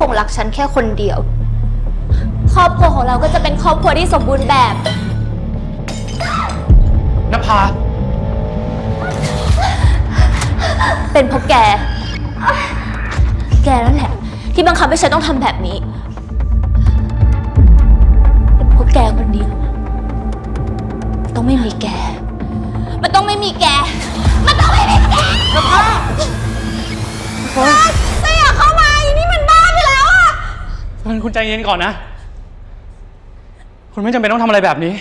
คงรักฉันแค่คนเดียว ครอบครัวของเราก็จะเป็นครอบครัวที่สมบูรณ์แบบ นภา เป็นเพราะแก แกนั่นแหละ ที่บังคับให้ฉันต้องทำแบบนี้ เป็นเพราะแกคนเดียว ต้องไม่มีแก มันต้องไม่มีแก มันต้องไม่มีแกนะพ่ อไม่อยากเข้ามาอีนี่มันบ้าไปแล้วอะเฟิร์นคุณใจเย็นก่อนนะ คุณไม่จำเป็นต้องทำอะไรแบบนี้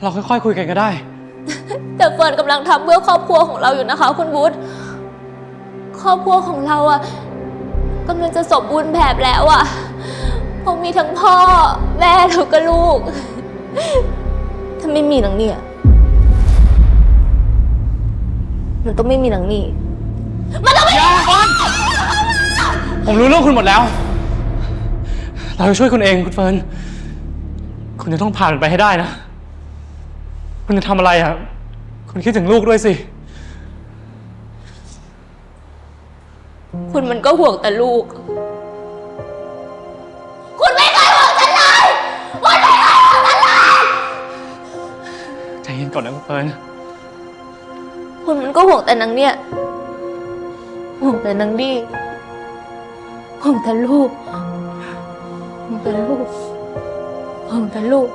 เราค่อยๆคุยกันก็ได้ แต่เฟิร์นกำลังทำเพื่อครอบครัวของเราอยู่นะคะ คุณวุฒิครอบครัวของเราอะกำลังจะสมบูรณ์แบบแล้วอะคงมีทั้งพ่อ แม่แล้วก็ลูก ถ้าไม่มีหนังเนี่ยมันต้องไม่มีหนังนี่ มันต้องไม่อย่าเฟิร์นผมรู้เรื่องคุณหมดแล้ว เราจะช่วยคุณเองคุณเฟิร์น คุณจะต้องผ่านมันไปให้ได้นะ คุณจะทำอะไรอะ คุณคิดถึงลูกด้วยสิ คุณมันก็ห่วงแต่ลูก คุณไม่เคยห่วงฉันเลยคุณไม่เคยห่วงฉันเลย ใจเย็นก่อนนะคุณเฟิร์น คุณมันก็ห่วงแต่นางเนี่ย ห่วงแต่นางดีห่วงแต่ลูกห่วงแต่ลูกห่วงแต่ลูก